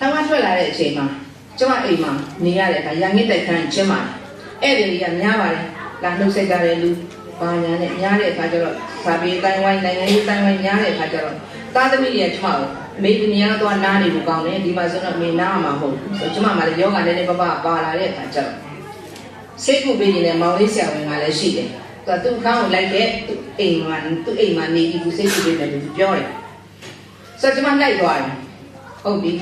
ထမ်းမထွက်လာတဲ့အချိန်မှာကျမအိမ်မှာနေရတဲ့အခါရန်ငစ်တိုက်ခန်းချင်းပါတယ်ဧည့်သည်တွေကများပါတယ်လာနှုတ်ဆက်ကြတဲ့လူဘာညာနဲ့များတဲ့အခါကျတော့ဗာပြေးတိုင်းဝိုင်းနိုင်ငံရေးတိုင်းဝိုင်းများတဲ့အခါကျတော့သားသမီးတွေကကျမကိုအမေသမီးကတော့နားနေလို့ကောင်းတယ်ဒီမှာဆိုတော့အမေနားမှာမဟုတ်ဘူးဆိုတော့ကျမမှလည်းယောဂနည်းနည်းပပပါလာတဲ့အခါကျတော့စိတ်ကူပေးနေတဲ့မောင်လေးဆရာဝန်ကလည်းရှိတယ်သူကသူ့အခန်းကိုလိုက်တဲ့သူ့အိမ်မှာသူ့အိမ်မှာနေပြီးသူစိတ်ကူပေးတယ်လို့ပြောတယ်ဆိုတော့ကျမလိုက်သွားတယ်ဟုတ်ပြီ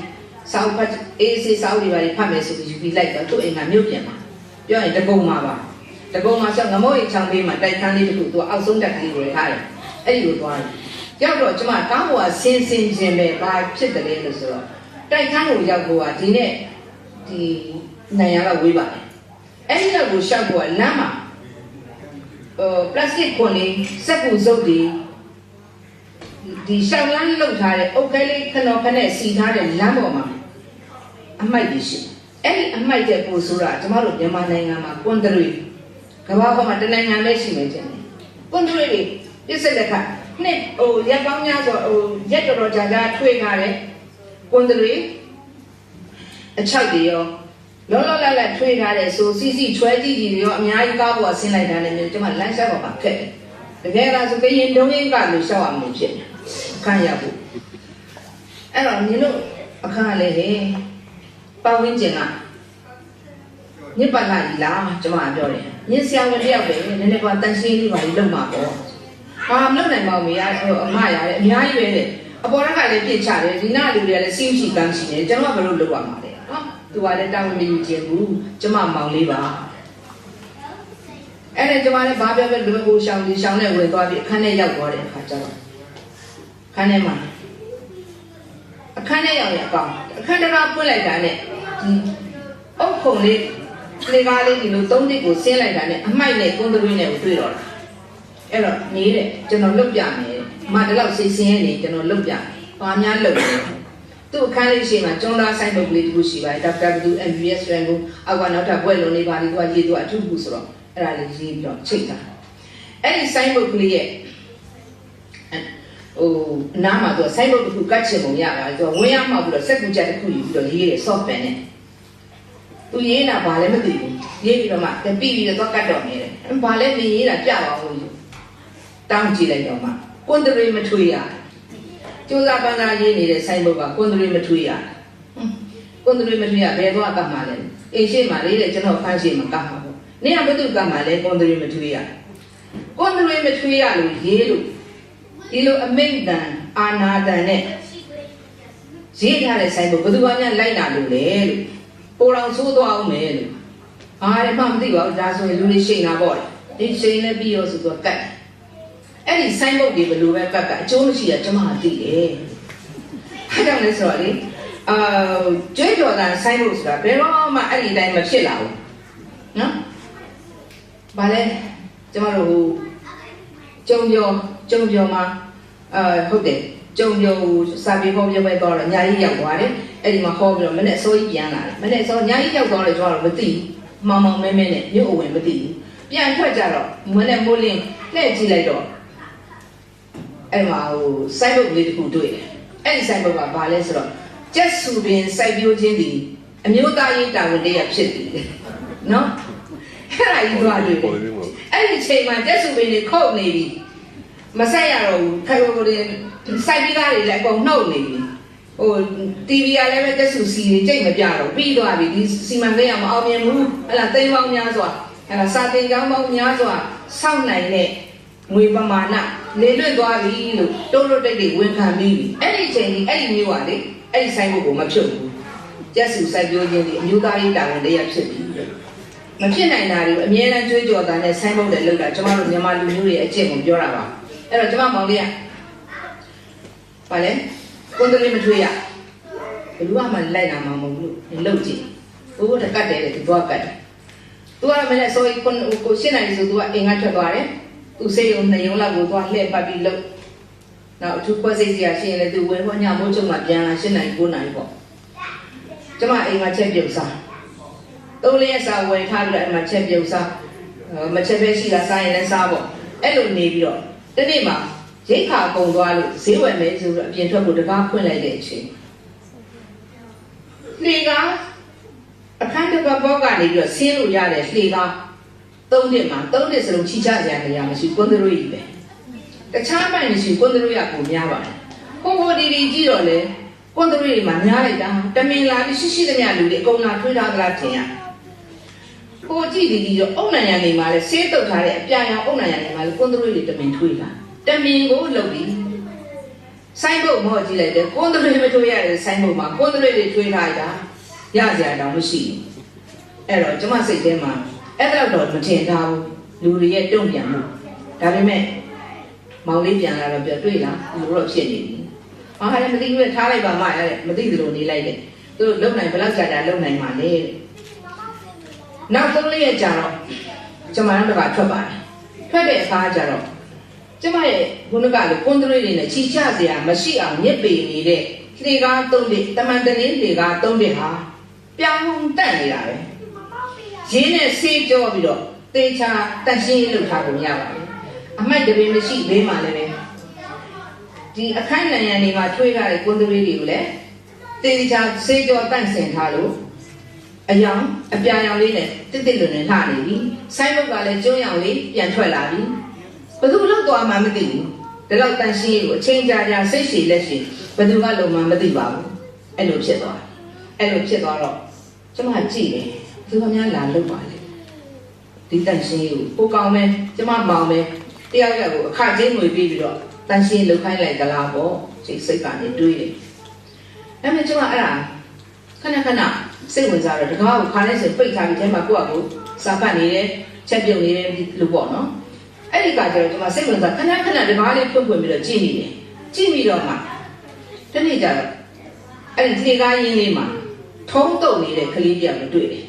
စောက်ဖတ်အေးစေးစောက်တွေပါဖတ်မယ်ဆိုပြီးယူပြီးလိုက်တော့သူ့အိမ်ကမြို့ပြင်မှာပြောရင်တကုံမှာပါတကုံမှာဆိုငမိုးအိမ်ချောင်းပေးမှာတိုက်ခန်းလေးတစ်ခုသူအောက်ဆုံးတက်ကလေးကိုထားတယ်အဲ့ဒီကိုသွားတယ်ရောက်တော့ကျမကောင်းဘွားဆင်းဆင်းခြင်းပဲဘာဖြစ်တယ်လဲလို့ဆိုတော့တိုက်ခန်းကိုရောက်ဖို့ကဒီနဲ့ဒီနိုင်ရကဝေးပါတယ်အဲ့ဒီတော့ကိုရှောက်ဖို့ကလမ်းမှာဟိုပလတ်စတစ်ခွန်လေးစက်ကူစုပ်တွေဒီရှောက်လန်းလောက်ထားတဲ့အုတ်ခဲလေးခဏခဏစီထားတဲ့လမ်းပေါ်မှာ အမိုက်ကြီးရှိအဲ့ဒီအမိုက်တဲ့ပို့ဆိုတာကျမတို့မြန်မာနိုင်ငံမှာကွန်တတွေကမ္ဘာပေါ်မှာတနိုင်ငံပဲရှိမယ်ကျင်တယ်ကွန်တရီတွေပြစ်စက်လက်ခနှစ်ဟိုရက်ပေါင်းများဆိုဟိုရက်တော်တော်ကြာကြာထွေးထားတဲ့ကွန်တရီအချောက်တွေရောလောလောလတ်လတ်ထွေးထားတဲ့ဆိုစီစီချွဲကြည့်ကြည့်တွေရောအများကြီးကားပေါ်ဆင်းလိုက်တာလည်းမျိုးကျမလမ်းလျှောက်ပေါ်မှာခက်တယ်တကယ်လားဆိုကရင်တုံးရင်းကလို့ရှောက်အောင်လို့ဖြစ်တယ်အခန့်ရဖို့အဲ့တော့နင်တို့အခန့်လည်းဟဲ့ ပတ်ဝန်းကျင်ကညစ်ပတ်လာပြီလားကျမကပြောတယ်ညစ်ဆရာဝန်တယောက်ပဲနည်းနည်းပါတန်ရှင်းလေးပါလေးလုပ်မှာပေါ့ဟာမလုပ်နိုင်ပါဘူးမရဟိုအမရတယ်အများကြီးပဲတဲ့အပေါ်ကလည်းပြစ်ချတယ်ဒီနာလူတွေကလည်းစီးရှိကမ်းရှိတယ်ကျွန်တော်ကဘယ်လိုလုပ်ရမှာလဲနော်သူကလည်းတောင်းမယူချင်ဘူးကျမမောင်လေးပါအဲ့ဒါကျမလည်းဘာပြောပဲလူကိုရှောင်းလေးရှောင်းနဲ့ဝင်သွားပြီးအခန်းထဲရောက်သွားတဲ့အခါကျတော့အခန်းထဲမှာအခ န်းထဲရောက်ရအောင်အခန်းထဲကပွင့်လိုက်တာနဲ့ဒီအုတ်ခုံလေးလေကားလေးဒီလိုသုံးနှစ်ကိုဆင်းလိုက်တာနဲ့အမိုက်နဲ့ကွန်တရီနဲ့ကိုတွေ့တော့တာအဲ့တော့နေတဲ့ကျွန်တော်လုတ်ပြမယ်မတလောက်စီစင်းရနေကျွန်တော်လုတ်ပြဘာများလုတ်လဲသူ့အခန်းလေးရှိမှကျွန်းသားဆိုင်ပုတ်ကလေးတစ်ခုရှိပါတယ်ဒေါက်တာ WMBS ရန်ကုန်အောက်ကနောက်ထပ်ဘွဲ့လုံးလေးပါလေးသူကရေးသူအထူးခုဆိုတော့အဲ့ဒါလေးရေးပြီးတော့ချိတ်တာအဲ့ဒီဆိုင်ပုတ်ကလေးရဲ့ ဟိုနားမှာသူကဆိုင်ပုတ်တစ်ခုကတ်ချင်ပုံရပါတယ်သူကဝင်းရမှောက်ပြီးတော့စက်ကူချက်တစ်ခုယူပြီးတော့ရေးတယ် soft pen နဲ့သူရေးတာဘာလဲမသိဘူးရေးပြီးတော့မှပြီးပြီးတော့ကတ်တော့နေတယ်ဘာလဲနေရေးတာပြပါဦးတောင်းကြည့်လိုက်တော့မှကွန်တရီမထွေးရကျိုးစားပန်းစားရေးနေတဲ့ဆိုင်ပုတ်ကကွန်တရီမထွေးရကွန်တရီမထွေးရဘယ်တော့ကတ်မှလဲအိမ်ရှိမှလေးတဲ့ကျွန်တော်ဖမ်းရှိမှကတ်မှာပေါ့နေကဘယ်သူကတ်မှလဲကွန်တရီမထွေးရကွန်တရီမထွေးရလို့ရေးလို့ ဒီလိုအမိန့်တန်အာနာတန်နဲ့ရေးထားတဲ့ဆိုင်ပုတ်ဘယ်သူကများလိုက်လာလို့လဲလို့ပိုတော်ဆိုးသွားအောင်မယ်လို့အားရမှမသိပါဘူးဒါဆိုရင်လူတွေရှိနေတာပေါ့လေဒီရှိနေပြီးရောဆိုတော့ကတ်အဲ့ဒီဆိုင်ဘုတ်တွေဘယ်လိုပဲကတ်ကအကျိုးမရှိရကျွန်မကသိတယ်။အဲကြောင့်လဲဆိုတော့လေအာကျွေးကြော်တာဆိုင်ဘုတ်ဆိုတာဘယ်တော့မှအဲ့ဒီတိုင်းမဖြစ်လာဘူး။နော်။ဘာလဲကျွန်မတို့ကြုံပြော ကြုံပြောမှာအာဟုတ်တယ်ကြုံပြောစာပေဟောပြောပဲတော့ညာကြီးရောက်သွားတယ်။အဲ့ဒီမှာဟောပြီးတော့မနေ့အစိုးကြီးပြန်လာတယ်။မနေ့အစိုးညာကြီးရောက်သွားတယ်ကျွန်တော်တို့မသိဘူး။မောင်မောင်မဲမဲနဲ့မြို့အဝင်မသိဘူး။ပြန်ထွက်ကြတော့မနေ့မိုးလင်းလှည့်ကြည့်လိုက်တော့အဲ့မှာဟိုစိုက်ဘုတ်လေးတစ်ခုတွေ့တယ်အဲ့ဒီစိုက်ဘုတ်ကဘာလဲဆိုတော့ကျက်စုပင်စိုက်ပျိုးခြင်းဒီအမျိုးသားရေးတာဝန်တရားဖြစ်တယ်နော်အဲ့ဒါကြီးသွားတွေ့တယ်အဲ့ဒီအချိန်မှာကျက်စုပင်တွေခုတ်နေပြီ မဆက်ရတော့ဘူးခိုင်ခိုင်တွေစိုက်ပြီးသားတွေလည်းအကုန်နှုတ်နေပြီဟို TV ကလည်းပဲတက်ဆူစီတွေကြိတ်မပြတော့ပြီးသွားပြီဒီစီမံကိန်းကမအောင်မြင်ဘူးဟဲ့လားသိန်းပေါင်းများစွာဟဲ့လားစာတင်ကြောင်းပေါင်းများစွာစောင့်နိုင်တဲ့ငွေပမာဏလေလွတ်သွားပြီလို့တိုးတိုးတိတ်တိတ်ဝန်ခံပြီးပြီအဲ့ဒီအချိန်ကြီးအဲ့ဒီမျိုးပါလေအဲ့ဒီဆိုင်ဘုတ်ကိုမဖြုတ်ဘူးကျက်စုစိုက်ပျိုးခြင်းဒီအမျိုးသားရေးတာဝန်တရားဖြစ်ပြီလို့မဖြစ်နိုင်တာတွေကိုအမြဲတမ်းကြွေးကြော်တာနဲ့ဆိုင်ဘုတ်တွေလောက်တာကျမတို့မြန်မာလူမျိုးတွေအကျင့်ကိုပြောတာပါ အဲ့တော့ကျမမောင်လေးကပါလေကွန်တရီမထွေးရဘယ်သူမှလိုက်လာမှာမဟုတ်ဘူးလို့လှုပ်ကြည့်ဘိုးတကတ်တယ်လေသူကကတ်တယ်သူကမနေ့ဆိုရင်ကိုကိုရှင်းနိုင်ဆိုသူကအိမ်ကထွက်သွားတယ်သူစိတ်ုံနှစ်ရုံလောက်ကိုသွားလှည့်ပတ်ပြီးလှုပ်နောက်အထူးခွဲစိတ်စရာရှိရင်လည်းသူဝင်ဖို့ညမိုးချုံမှာပြန်လာရှင်းနိုင်9နိုင်ပေါ့ကျမအိမ်မှာချက်ပြုတ်စားသုံးလေးရက်စာဝယ်ထားပြီးတော့အိမ်မှာချက်ပြုတ်စားမချက်ပဲရှိတာစားရင်လည်းစားပေါ့အဲ့လိုနေပြီးတော့ တနေ့မှာရိတ်ခါကုန်သွားလို့ဈေးဝယ်မယ်ဆိုတော့အပြင်ထွက်ဖို့တကားဖွင့်လိုက်တဲ့အချိန်လှေကားအခန်းတစ်ပတ်ဘောကနေပြီးတော့ဆင်းလို့ရတယ်လှေကားသုံးနှစ်မှာသုံးနှစ်စလုံးချီချကြနေရမရှိကွန်ဒရိုကြီးပဲတခြားမိုင်မရှိကွန်ဒရိုရကိုများပါတယ်ဟိုဟိုဒီဒီကြည့်တော့လေကွန်ဒရိုတွေမှာများလိုက်တာတမင်လာပြီးရှိရှိသမျှလူတွေအကုန်လာထွေးထားသလားထင်ရ ကိုကြည့်ဒီဒီတော့အုံနိုင်ရနေမှာလေဆေးတုတ်ထားတဲ့အပြာရောင်အုံနိုင်ရနေမှာလေကွန်ဒရိုတွေတမင်ထွေးတာတမင်ကိုလုပ်ပြီးဆိုင်ဘုတ်မော့ကြည့်လိုက်တယ်ကွန်ဒရီမထွေးရတယ်ဆိုင်ဘုတ်မှာကွန်ဒရီတွေထွေးထားတာရစရာတောင်မရှိဘူးအဲ့တော့ကျမစိတ်ထဲမှာအဲ့ဒါတော့မထင်ထားဘူးလူတွေရဲ့တုံ့ပြန်မှုဒါပေမဲ့မောင်လေးပြန်လာတော့ပြတွေ့လားလူတော့ဖြစ်နေပြီအာလည်းမသိဘူးထားလိုက်ပါမှရတယ်မသိသလိုနေလိုက်တယ်သူတို့လုံနိုင်ဘယ်လောက်ကြာတာလုံနိုင်မှာလဲ နောက်ဆုံးလေးရကြတော့ကျမတို့ကထွက်ပါတယ်ထွက်တဲ့အခါကျတော့ကျမရဲ့ခုနကလိုကွန်ထရီတွေနဲ့ချီချစရာမရှိအောင်မြစ်ပေနေတဲ့လေကားသုံးတဲ့တမန်တလင်းလေကားသုံးတဲ့ဟာပြောင်းတက်နေတာပဲရင်းနဲ့ဆေးကြောပြီးတော့တေချာတက်ရှင်းလုပ်ထားပုံရပါတယ်အမိုက်တပင်မရှိဘေးမှာလည်းပဲဒီအခန်းနံရံတွေမှာထွေးထားတဲ့ကွန်ထရီတွေကိုလည်းတေချာဆေးကြောတန့်စင်ထားလို့ အယောင်အပြာရောင်လေးနဲ့တစ်တစ်လွန်နဲ့လှနေပြီဆိုင်းဘုတ်ကလည်းကျွန်းရောင်လေးပြန်ထွက်လာပြီဘယ်သူလောက်သွားမှမသိဘူးဒါတော့တန်ရှင်းကိုအချိန်ကြာကြာစိတ်ရှည်လက်ရှည်ဘယ်သူကလုံမှမသိပါဘူးအဲ့လိုဖြစ်သွားအဲ့လိုဖြစ်သွားတော့ကျမကြည့်တယ်သူကများလာလုပါလေဒီတန်ရှင်းကိုပိုကောင်းမယ်ကျမမောင်မယ်တယောက်ယောက်ကိုအခချင်းငွေပြီးပြီးတော့တန်ရှင်းလှုပ်ခိုင်းလိုက်ကြလားပေါ့စိတ်စိတ်ကနေတွေးတယ်အဲ့မဲ့ကျမအဲ့ဒါခဏခဏ စိတ်ဝင်စားတော့တကားကိုခါနဲ့ဆိုပိတ်ထားပြီးထဲမှာကိုယ့်အကူစာဖတ်နေတယ်ချက်ပြုတ်နေတယ်လို့ပေါ့နော်အဲ့ဒီကကျတော့ကျွန်မစိတ်ဝင်စားခဏခဏတကားလေးဖွင့်ဖွင့်ပြီးတော့ကြည့်မိတယ်ကြည့်ပြီးတော့မှတနေ့ကျတော့အဲ့ဒီခြေကားရင်းလေးမှာထုံးတုပ်နေတဲ့ကလေးပြမတွေ့တယ်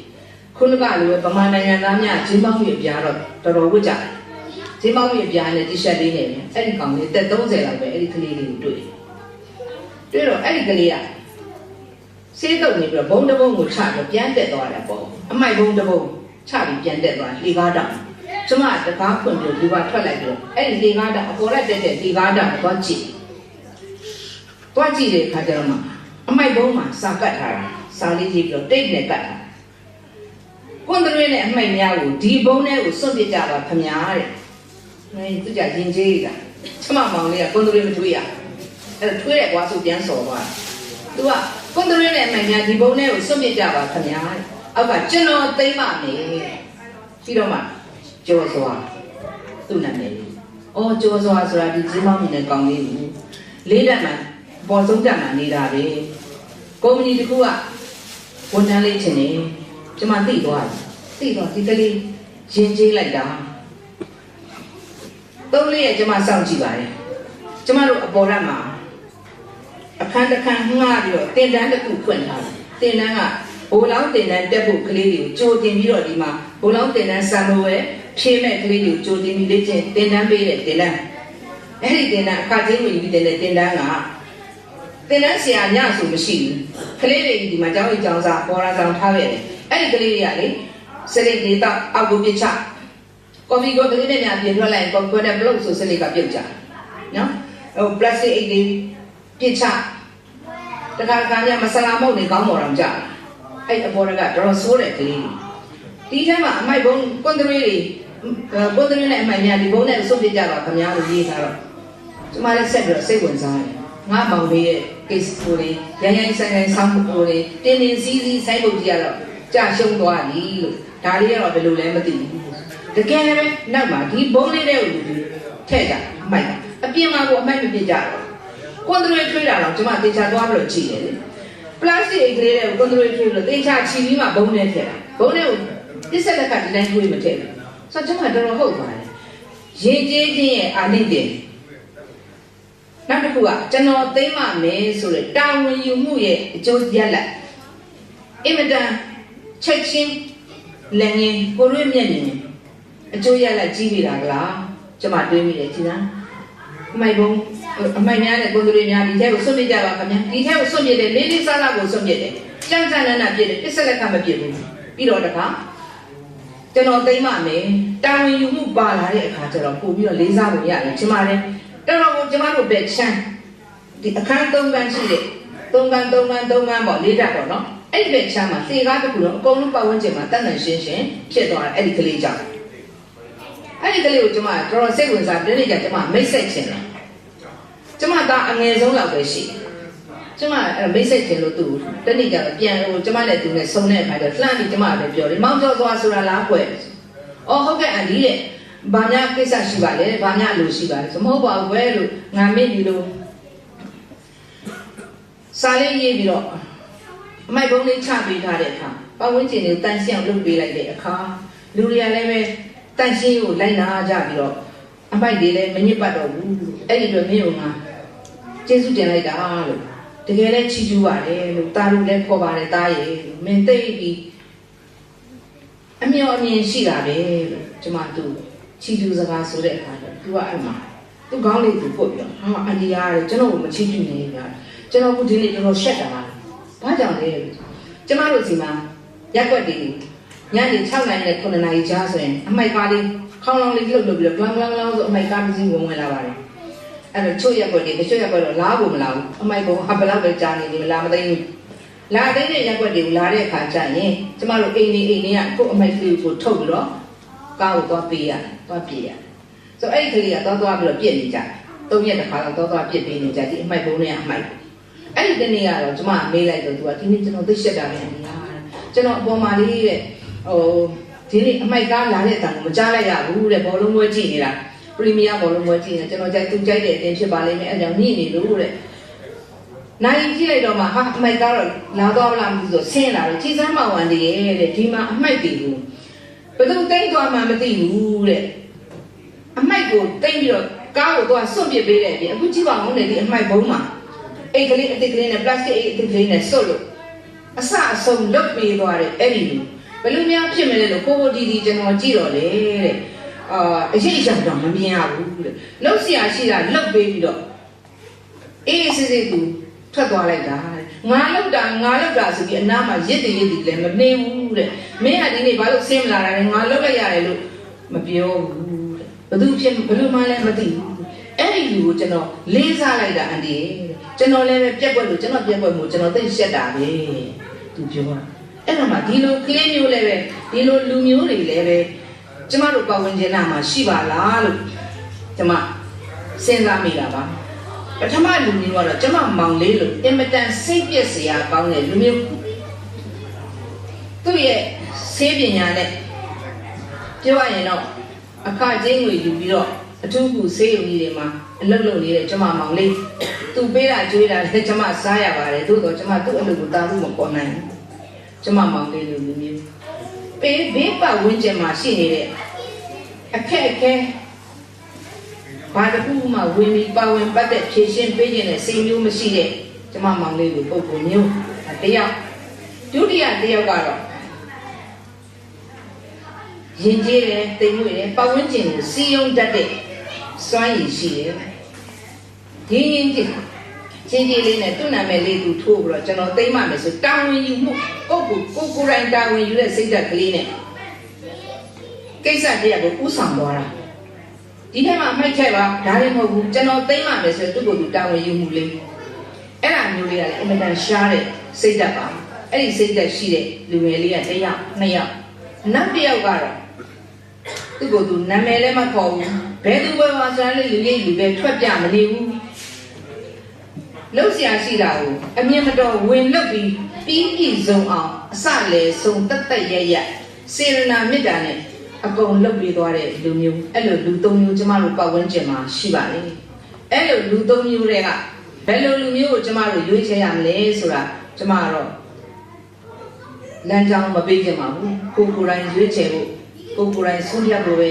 ခုနကလိုပဲဗမာနိုင်ငံသားများဂျင်းပေါင်းရပြားတော့တော်တော်ဝတ်ကြတယ်ဂျင်းပေါင်းရပြားနဲ့တီရှပ်လေးနဲ့အဲ့ဒီကောင်လေးတက်30လောက်ပဲအဲ့ဒီကလေးလေးကိုတွေ့တယ်တွေ့တော့အဲ့ဒီကလေးက စေးတုပ်နေပြီးတော့ဘုံတစ်ဘုံကိုချပြီးပြန်တက်သွားတယ်ပေါ့အမိုက်ဘုံတစ်ဘုံချပြီးပြန်တက်သွားလေကားတောင်ကျမတကားဖွင့်ပြီးဒီကထွက်လိုက်ပြီးတော့အဲ့ဒီလေကားတောင်အပေါ်လိုက်တက်တဲ့လေကားတောင်သွားကြည့်သွားကြည့်တဲ့အခါကျတော့မှအမိုက်ဘုံမှာစာကတ်ထားတာစာလေးရေးပြီးတော့တိတ်နဲ့ကတ်ထားကွန်ထရီနဲ့အမိုက်များကိုဒီဘုံထဲကိုစွန့်ပစ်ကြပါခမညာတဲ့။အဲသူကြရင်ကျေးတာကျမမောင်လေးကကွန်ထရီမထွေးရ။အဲ့ဒါထွေးတဲ့ကွာဆိုပြန်စော်သွားတယ်။ तू က ကွန်ထရီနဲ့အမိုက်များဒီဘုံထဲကိုစွန့်ပစ်ကြပါခမညာတဲ့။အောက်ကကျွန်တော်သိမ့်ပါမယ်။ပြီးတော့မှကျော်စွာသူ့နာမည်လေး။အော်ကျော်စွာဆိုတာဒီဂျင်းမောင်းမြင်တဲ့ကောင်လေးကိုလေးတက်မှပေါ်ဆုံးတက်မှနေတာပဲ။ကုမ္ပဏီတစ်ခုကဝန်ထမ်းလေးချင်းနေကျမသိသွားတယ်။သိတော့ဒီကလေးရင်ကျေးလိုက်တာ။သုံးလေးရဲ့ကျမစောင့်ကြည့်ပါတယ်။ကျမတို့အပေါ်ရက်မှာ အခန်းတစ်ခန်းငှားပြီးတော့တင်တန်းတစ်ခုဖွင့်ထားတယ်။တင်တန်းကဘိုးလောင်းတင်တန်းတက်ဖို့ကလေးတွေကိုကြိုတင်ပြီးတော့ဒီမှာဘိုးလောင်းတင်တန်းဆံလိုပဲဖြည့်မဲ့ကလေးတွေကိုကြိုတင်ပြီးလေ့ကျင့်တင်တန်းပေးတဲ့တင်တန်းအဲ့ဒီတင်တန်းအခါချင်းဝင်ပြီးတင်တဲ့တင်တန်းကတင်တန်းဆရာညဆိုမရှိဘူးကလေးတွေဒီမှာကျောင်းကြီးကျောင်းစာပေါ်လာဆောင်ထားခဲ့တယ်အဲ့ဒီကလေးတွေကလေစရိတ်လေးတော့အောက်ကိုပြချကော်ဖီကိုကလေးတွေများပြင်ထွက်လိုက်ကော်ဖီနဲ့ဘလုတ်ဆိုစရိတ်ကပြုတ်ကြနော်ဟိုပလတ်စတစ်အိတ်လေးပြချ တခါတခါညမဆလာမုတ်နေကောင်းပေါ်တော့ကြအဲ့အပေါ်ကတော်တော်ဆိုးတဲ့ကလေးတွေဒီထဲမှာအမိုက်ဘုံကွန်ထရီတွေကွန်ထရီနဲ့အမိုက်များဒီဘုံနဲ့ဆုတ်ပြကြပါခင်ဗျားလို့ရေးထားတော့ကျမလည်းဆက်ပြီးတော့စိတ်ဝင်စားတယ်ငါမောင်လေးရဲ့ case ကိုလေရန်ရန်ဆိုင်ဆိုင်ဆောင်းကိုလေတင်းတင်းစီးစီးဆိုင်ပုတ်ကြီးကတော့ကြာရှုံးသွားပြီလို့ဒါလေးကတော့ဘယ်လိုလဲမသိဘူးတကယ်ပဲနောက်မှာဒီဘုံလေးတဲ့ကိုထည့်ကြအမိုက်အပြင်မှာကိုအမိုက်မပြကြတော့ ကွန်ထရီထွေးတာတော့ကျမတေချာသွားပြီးတော့ကြည့်တယ်လေပလတ်စတစ်အိတ်ကလေးတွေကိုကွန်ထရီထွေးပြီးတော့တေချာချီပြီးမှဘုံနဲ့ထည့်တာဘုံနဲ့ကိုပစ္စလက်ကဒီတိုင်းတွေးမထည့်ဘူးဆိုတော့ကျွန်မတော်တော်ဟုတ်ပါတယ်ရင်ကျေးခြင်းရဲ့အာနိသင်နောက်တစ်ခုကကျွန်တော်သိမ့်မမယ်ဆိုတဲ့တာဝန်ယူမှုရဲ့အကျိုးရလဒ်အင်မတန်ချက်ချင်းလည်းငင်ကိုရွေးမျက်မြင်အကျိုးရလဒ်ကြီးနေတာကလားကျွန်မတွေးမိတယ်ကြည်လား အမိုက်ဘုံအမိုက်များတဲ့ကိုယ်တွေများဒီထဲကိုစွန့်ပစ်ကြပါခင်ဗျာဒီထဲကိုစွန့်ပစ်တယ်လေးလေးစားစားကိုစွန့်ပစ်တယ်ကြမ်းကြမ်းနန်းနန်းပြစ်တယ်ပစ္စလက်ကမပြစ်ဘူးပြီးတော့တခါကျွန်တော်သိမ့်ပါမယ်တာဝန်ယူမှုပါလာတဲ့အခါကျတော့ပို့ပြီးတော့လေးစားဖို့ရတယ်ကျမလည်းတော်တော်ကိုကျမတို့ပဲချမ်းဒီအခန်းသုံးခန်းရှိတဲ့သုံးကန်းသုံးကန်းသုံးကန်းပေါ့လေးတက်ပေါ့နော်အဲ့ဒီဘက်ချမ်းမှာသေကားတစ်ခုလုံးအကုန်လုံးပတ်ဝန်းကျင်မှာတတ်နိုင်ရှင်းရှင်းဖြစ်သွားတယ်အဲ့ဒီကလေးကြောင့် အဲ့ဒီကလေးကိုကျွန်မတော်တော်စိတ်ဝင်စားပြနေကြကျွန်မမိတ်ဆက်ချင်တယ်ကျွန်မသားအငယ်ဆုံးလောက်ပဲရှိတယ်ကျွန်မအဲ့မိတ်ဆက်ချင်လို့သူ့တနေ့ကျတော့ပြန်ဟိုကျွန်မလည်းသူနဲ့ဆုံတဲ့အခါကျလှမ်းပြီးကျွန်မလည်းပြောတယ်မောင်ကျော်သွားဆိုတာလားကွယ်အော်ဟုတ်ကဲ့အန်ဒီတဲ့ဘာများကိစ္စရှိပါလဲဘာများအလိုရှိပါလဲဆိုမဟုတ်ပါဘူးကွယ်လို့ငါမင်းဒီလိုစာလေးရေးပြီးတော့အမိုက်ဘုံလေးချပေးထားတဲ့အခါပတ်ဝန်းကျင်ကိုတန်ရှင်းအောင်လုပ်ပေးလိုက်တဲ့အခါလူတွေကလည်းပဲ တန်ရှင်းကိုလိုက်နာကြပြီးတော့အမိုက်တွေလည်းမညစ်ပတ်တော့ဘူးအဲ့ဒီတော့မင်းတို့ကကျေးဇူးတင်လိုက်တာလို့တကယ်လည်းချီးကျူးပါတယ်လို့တာလူလည်းခေါ်ပါတယ်တားရဲ့လို့မင်းသိပြီးအမျော်အမြင်ရှိတာပဲလို့ကျွန်မသူချီးကျူးစကားဆိုတဲ့အခါကျသူကအဲ့မှာသူကောင်းလေးသူပုတ်ပြောဟာအန်ဒီယာတဲ့ကျွန်တော်ကိုမချီးကျူးနေကြကျွန်တော်ကဒီနေ့ကျွန်တော်ရှက်တာပါဘာကြောင့်လဲလို့ကျမတို့စီမှာရက်ွက်တွေ ညနေ6နာရီနဲ့9နာရီကြားဆိုရင်အမိုက်ကားလေးခေါင်းလောင်းလေးလှုပ်လှုပ်ပြီးတော့ဂလန်ဂလန်လောင်းဆိုအမိုက်ကားမစီဝင်ဝင်လာပါတယ်အဲ့တော့ချို့ရက်ွက်တွေတချို့ရက်ွက်တော့လားဖို့မလားဘူးအမိုက်ဘုံဟာဘလောက်ပဲကြာနေနေမလားမသိဘူးလာတဲ့ရက်ွက်တွေကိုလာတဲ့အခါကျရင်ကျမတို့အိမ်နေအိမ်နေကကို့အမိုက်ကလေးကိုထုတ်ပြီးတော့ကားကိုသွားပေးရတယ်သွားပြေးရတယ်ဆိုအဲ့ဒီကလေးကသွားသွားပြီးတော့ပြည့်နေကြတယ်သုံးရက်တစ်ခါတော့သွားသွားပြည့်ပေးနေကြဒီအမိုက်ဘုံနဲ့အမိုက်အဲ့ဒီတနေ့ကတော့ကျမမေးလိုက်တော့သူကဒီနေ့ကျွန်တော်သိရှက်တာပဲအများကျွန်တော်အပေါ်မှာလေးတဲ့ ဟိုဒီနေ့အမိုက်ကားလာတဲ့အတန်ကိုမကြားလိုက်ရဘူးတဲ့ဘောလုံးပွဲကြည့်နေတာပရီးမီးယားဘောလုံးပွဲကြည့်နေကျွန်တော်ကြိုက်သူကြိုက်တဲ့အတင်းဖြစ်ပါလိမ့်မယ်အဲ့ကြောင့်ညှိနေလို့တဲ့နိုင်ကြည့်လိုက်တော့မှဟာအမိုက်ကားတော့လာတော့မလားမသိဆိုဆင်းလာတော့ကြည်စမ်းမဝန်တည်းရဲ့တဲ့ဒီမှာအမိုက်တီကိုဘယ်သူတိတ်သွားမှမသိဘူးတဲ့အမိုက်ကိုတိတ်ပြီးတော့ကားကိုတော့စွန့်ပစ်ပေးတယ်ပြင်အခုကြည့်ပါဦးလေဒီအမိုက်ဘုံမှာအိတ်ကလေးအစ်စ်ကလေးနဲ့ပလတ်စတစ်အိတ်အစ်စ်ကလေးနဲ့ဆွတ်လို့အစအဆုံးလွတ်ပေးသွားတယ်အဲ့ဒီလို ဘယ်လိုများဖြစ်မလဲလို့ကိုကိုတီတီကျွန်တော်ကြည့်တော့လေတဲ့အာအရေးအကြောင်းတော့မမြင်ရဘူးတဲ့လှုပ်ရှားရှိတာလှုပ်ပေးပြီးတော့အေးစစ်စစ်သူထွက်သွားလိုက်တာတဲ့ငါလှုပ်တာငါလှုပ်တာဆိုပြီးအနားမှာရစ်တည်ရစ်တည်လည်းမနေဘူးတဲ့မင်းကဒီနေ့ဘာလို့ဆင်းမလာတာလဲငါလှုပ်လိုက်ရတယ်လို့မပြောဘူးတဲ့ဘသူဖြစ်ဘယ်လိုမှလည်းမသိဘူးအဲ့ဒီလူကိုကျွန်တော်လေးစားလိုက်တာအန်ဒီရဲ့ကျွန်တော်လည်းပဲပြက်ွက်လို့ကျွန်တော်ပြက်ွက်မှုကျွန်တော်သိရှက်တာပဲသူပြောတာ အဲ့တော့မှဒီလိုကလေးမျိုးလည်းပဲဒီလိုလူမျိုးတွေလည်းပဲကျမတို့ပတ်ဝန်းကျင်နာမှာရှိပါလားလို့ကျမစဉ်းစားမိတာပါပထမလူမျိုးကတော့ကျမမောင်လေးလို့အင်မတန်စိတ်ပြည့်စရာကောင်းတဲ့လူမျိုးသူ့ရဲ့ဆေးပညာနဲ့ပြောရရင်တော့အခချင်းငွေယူပြီးတော့အထူးကူဆေးရုံကြီးတွေမှာအလုပ်လုပ်နေတဲ့ကျမမောင်လေးသူပေးတာကြွေးတာလည်းကျမစားရပါတယ်သို့တော့ကျမသူ့အလုပ်ကိုတာလို့မပေါ်နိုင်ဘူး ကျမမောင်လေးလိုလူမျိုးပေးဘေးပတ်ဝန်းကျင်မှာရှိနေတဲ့အခက်အခဲဘာတစ်ခုမှဝင်ပြီးပါဝင်ပတ်သက်ဖြည့်ရှင်းပေးခြင်းနဲ့စိတ်မျိုးမရှိတဲ့ကျမမောင်လေးလိုပုံပုံမျိုးတယောက်ဒုတိယတယောက်ကတော့ရင်ကျေးတယ်တိမ်မွေ့တယ်ပတ်ဝန်းကျင်ကိုစီယုံတတ်တဲ့စွမ်းရည်ရှိတယ်ဒီရင်ကျေး ချင်းကြီးလေးနဲ့သူ့နာမည်လေးသူထိုးပြီးတော့ကျွန်တော်သိမ့်မှမယ်ဆိုတာဝန်ယူမှုကိုယ့်ကိုကိုကိုယ်တိုင်တာဝန်ယူတဲ့စိတ်ဓာတ်ကလေးနဲ့ကိစ္စတရားကိုဥဆောင်သွားတာဒီထဲမှာမှိုက်ခဲ့ပါဒါလည်းမဟုတ်ဘူးကျွန်တော်သိမ့်မှမယ်ဆိုသူ့ကိုယ်သူတာဝန်ယူမှုလေးအဲ့ဒါမျိုးလေးကလည်းအင်မတန်ရှားတဲ့စိတ်ဓာတ်ပါအဲ့ဒီစိတ်ဓာတ်ရှိတဲ့လူငယ်လေးကတစ်ယောက်နှစ်ယောက်နောက်တစ်ယောက်ကတော့သူ့ကိုယ်သူနာမည်လည်းမခေါ်ဘူးဘယ်သူပဲပါဆိုရင်လူရိပ်လူပဲထွက်ပြမနေဘူး လှုပ်ရှားရှိတာကိုအမြင်မတော်ဝင်လွတ်ပြီးပြီးပြည့်စုံအောင်အစလေဆုံးတက်တက်ရရစေရနာမေတ္တာနဲ့အကုန်လှုပ်ပြီးသွားတဲ့လူမျိုးအဲ့လိုလူသုံးမျိုးကျမတို့ပတ်ဝန်းကျင်မှာရှိပါတယ်အဲ့လိုလူသုံးမျိုးတွေကဘယ်လိုလူမျိုးကိုကျမတို့ရွေးချယ်ရမလဲဆိုတာကျမကတော့လမ်းကြောင်းမပေးကြပါဘူးကိုကိုယ်တိုင်ရွေးချယ်ဖို့ကိုကိုယ်တိုင်ဆုံးဖြတ်ဖို့ပဲ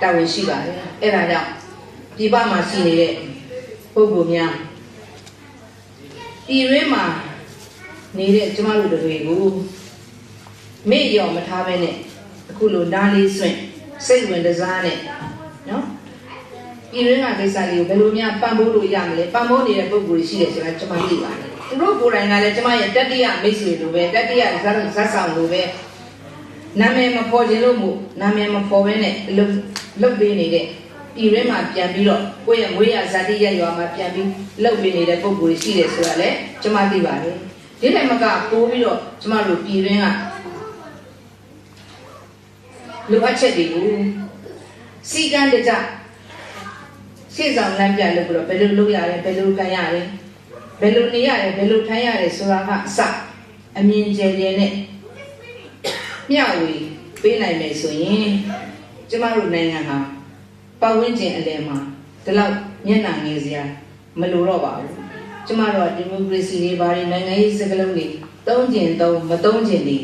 တာဝန်ရှိပါတယ်အဲ့ဒါကြောင့်ဒီပမှာရှိနေတဲ့ပုဂ္ဂိုလ်များ ဒီရင်းမှာနေတဲ့ကျမတို့တွေကိုမေ့ရောမထားပဲနဲ့အခုလိုနားလေးဆွင့်စိတ်ဝင်တစားနဲ့နော်ဒီရင်းကကိစ္စလေးကိုဘယ်လိုများပံ့ပိုးလို့ရမလဲပံ့ပိုးနေတဲ့ပုဂ္ဂိုလ်ရှိတယ်ဆိုတာကျွန်မသိပါတယ်သူတို့ကိုယ်တိုင်ကလည်းကျွန်မရဲ့တတိယမိတ်ဆွေလိုပဲတတိယဇက်ဇက်ဆောင်လိုပဲနာမည်မဖော်ခြင်းလို့မို့နာမည်မဖော်ဘဲနဲ့လှုပ်လှုပ်ပေးနေတဲ့ ပြည်ရင်းမှာပြန်ပြီးတော့ကိုယ့်ရဲ့ငွေရဇာတိရရွာမှာပြန်ပြီးလှုပ်ပြီးနေတဲ့ပုံကိုယ်ရှိတယ်ဆိုတာလည်းကျမသိပါတယ်ဒီနေ့မကပိုးပြီးတော့ကျမတို့ပြည်ရင်းကလိုအပ်ချက်တွေကိုစီကံတကြရှေ့ဆောင်လမ်းပြလို့ပြီးတော့ဘယ်လိုလုပ်ရတယ်ဘယ်လိုခံရတယ်ဘယ်လိုနေရတယ်ဘယ်လိုထိုင်ရတယ်ဆိုတာကအစအမြင်ကျယ်ကျယ်နဲ့မျှဝေပေးနိုင်မယ်ဆိုရင်ကျမတို့နိုင်ငံဟာ ပတ်ဝန်းကျင်အလယ်မှာဒီလောက်မျက်နှာငယ်စရာမလိုတော့ပါဘူးကျမတို့ကဒီမိုကရေစီတွေဘာတွေနိုင်ငံရေးစကားလုံးတွေသုံးကျင်သုံးမသုံးကျင်နေ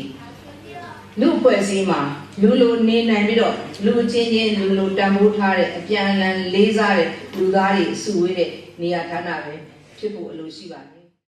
လူအဖွဲ့အစည်းမှာလူလိုနေနိုင်ပြီးတော့လူချင်းချင်းလူလိုတန်ဖိုးထားတဲ့အပြန်အလှန်လေးစားတဲ့လူသားတွေအစုဝေးတဲ့နေရာဌာနပဲဖြစ်ဖို့အလိုရှိပါတယ်